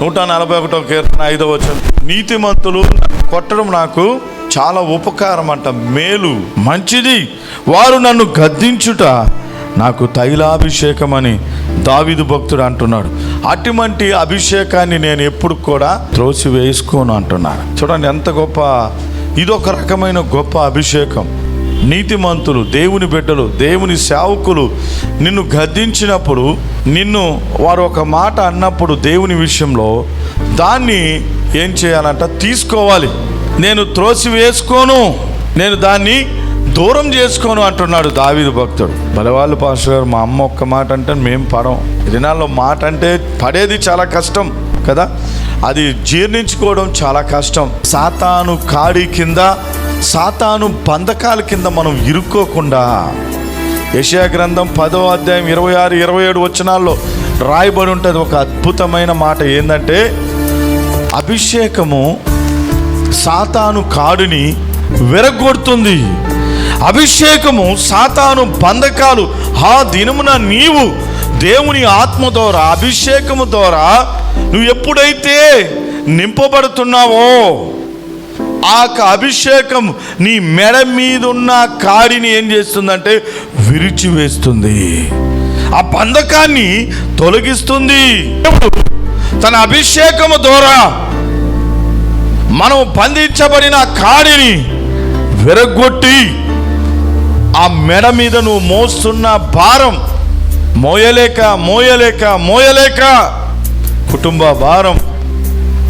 నూట నలభై ఒకటో కీర్తన ఐదో వచ్చిన నీతిమంతులు కొట్టడం నాకు చాలా ఉపకారం అంట మేలు మంచిది. వారు నన్ను గద్దించుట నాకు తైలాభిషేకం అని దావిదు భక్తుడు అంటున్నాడు. అటువంటి అభిషేకాన్ని నేను ఎప్పుడు కూడా త్రోసి వేసుకోను అంటున్నాను చూడండి ఎంత గొప్ప ఇదొక రకమైన గొప్ప అభిషేకం. నీతిమంతులు దేవుని బిడ్డలు దేవుని సేవకులు నిన్ను గద్దించినప్పుడు నిన్ను వారు ఒక మాట అన్నప్పుడు దేవుని విషయంలో దాన్ని ఏం చేయాలంట? తీసుకోవాలి. నేను త్రోసి వేసుకోను నేను దాన్ని దూరం చేసుకోను అంటున్నాడు దావీదు భక్తుడు. బలవాళ్ళు పాస్టర్ గారు మా అమ్మ ఒక్క మాట అంటే మేము పడం. దినాల్లో మాట అంటే పడేది చాలా కష్టం కదా? అది జీర్ణించుకోవడం చాలా కష్టం. సాతాను కాడి కింద సాతాను బంధకాల కింద మనం ఇరుక్కోకుండా యశా గ్రంథం పదో అధ్యాయం ఇరవై ఆరు ఇరవై ఏడు వచనాల్లో రాయబడి ఉంటుంది ఒక అద్భుతమైన మాట ఏంటంటే అభిషేకము సాతాను కాడుని విరగొడుతుంది అభిషేకము సాతాను బంధకాలు ఆ దినమున నీవు దేవుని ఆత్మ ద్వారా అభిషేకము ద్వారా నువ్వు ఎప్పుడైతే నింపబడుతున్నావో ఆ యొక్క అభిషేకం నీ మెడ మీద ఉన్న కాడిని ఏం చేస్తుందంటే విరిచివేస్తుంది. ఆ బంధకాన్ని తొలగిస్తుంది. తన అభిషేకము ద్వారా మనం బంధించబడిన కాడిని విరగొట్టి ఆ మెడ మీద నువ్వు మోస్తున్న భారం మోయలేక మోయలేక మోయలేక కుటుంబ భారం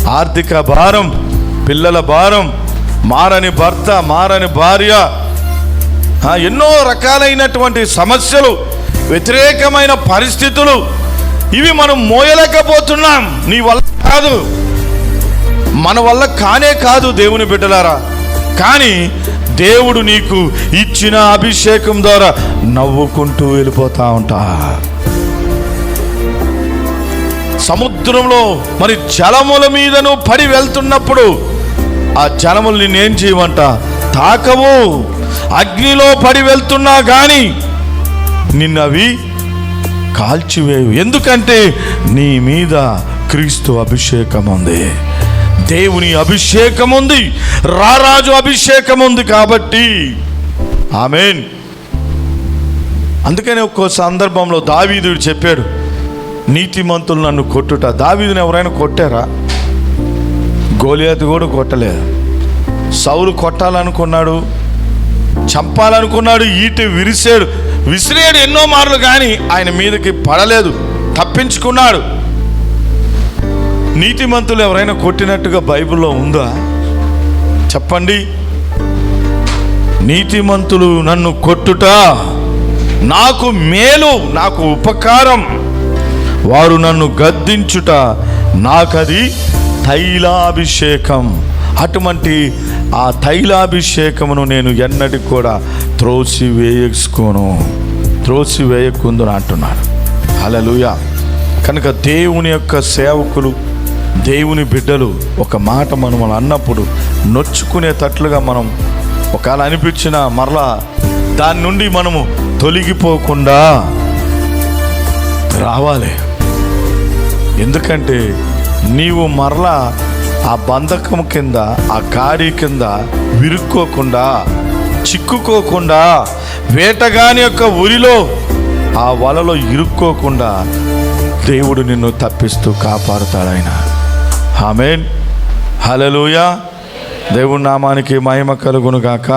ఆర్థిక భారం పిల్లల భారం మారని భర్త మారని భార్య ఎన్నో రకాలైనటువంటి సమస్యలు వ్యతిరేకమైన పరిస్థితులు ఇవి మనం మోయలేకపోతున్నాం. నీ వల్ల కాదు. మన వల్ల కానే కాదు దేవుని బిడ్డలారా. కానీ దేవుడు నీకు ఇచ్చిన అభిషేకం ద్వారా నవ్వుకుంటూ వెళ్ళిపోతా ఉంటా. సముద్రంలో మరి జలముల మీద నువ్వు పడి వెళ్తున్నప్పుడు ఆ జనములు నేనేం చేయమంట? తాకవు. అగ్నిలో పడి వెళ్తున్నా కానీ నిన్నవి కాల్చివేయు. ఎందుకంటే నీ మీద క్రీస్తు అభిషేకం ఉంది దేవుని అభిషేకం ఉంది రారాజు అభిషేకం ఉంది కాబట్టి. ఆమెన్. అందుకనే ఒక్కో సందర్భంలో దావీదుడు చెప్పాడు నీతిమంతులు నన్ను కొట్టుట. దావీదుని ఎవరైనా కొట్టారా? గోలియాతు కూడా కొట్టలేదు సౌలు కొట్టాలనుకున్నాడు చంపాలనుకున్నాడు ఈటి విరిసాడు. విసిరేడు ఎన్నో మార్లు కానీ ఆయన మీదకి పడలేదు తప్పించుకున్నాడు. నీతిమంతులు ఎవరైనా కొట్టినట్టుగా బైబిల్లో ఉందా? చెప్పండి. నీతిమంతులు నన్ను కొట్టుట నాకు మేలు నాకు ఉపకారం. వారు నన్ను గద్దించుట నాకది తైలాభిషేకం. అటువంటి ఆ తైలాభిషేకమును నేను ఎన్నటికి కూడా త్రోసి వేసుకోను త్రోసి వేయకుందును అంటున్నాడు. హల్లెలూయా. కనుక దేవుని యొక్క సేవకులు దేవుని బిడ్డలు ఒక మాట మనం అన్నప్పుడు నొచ్చుకునేటట్లుగా మనం ఒకవేళ అనిపించిన మరలా దాని నుండి మనము తొలగిపోకుండా రావాలి. ఎందుకంటే నీవు మరలా ఆ బంధకం కింద ఆ కాడి కింద విరుక్కోకుండా చిక్కుకోకుండా వేటగాని యొక్క ఉరిలో ఆ వలలో ఇరుక్కోకుండా దేవుడు నిన్ను తప్పిస్తూ కాపాడుతాడు ఆయన ఆమెన్. హలలుయా దేవుడి నామానికి మహిమ కలుగును గాక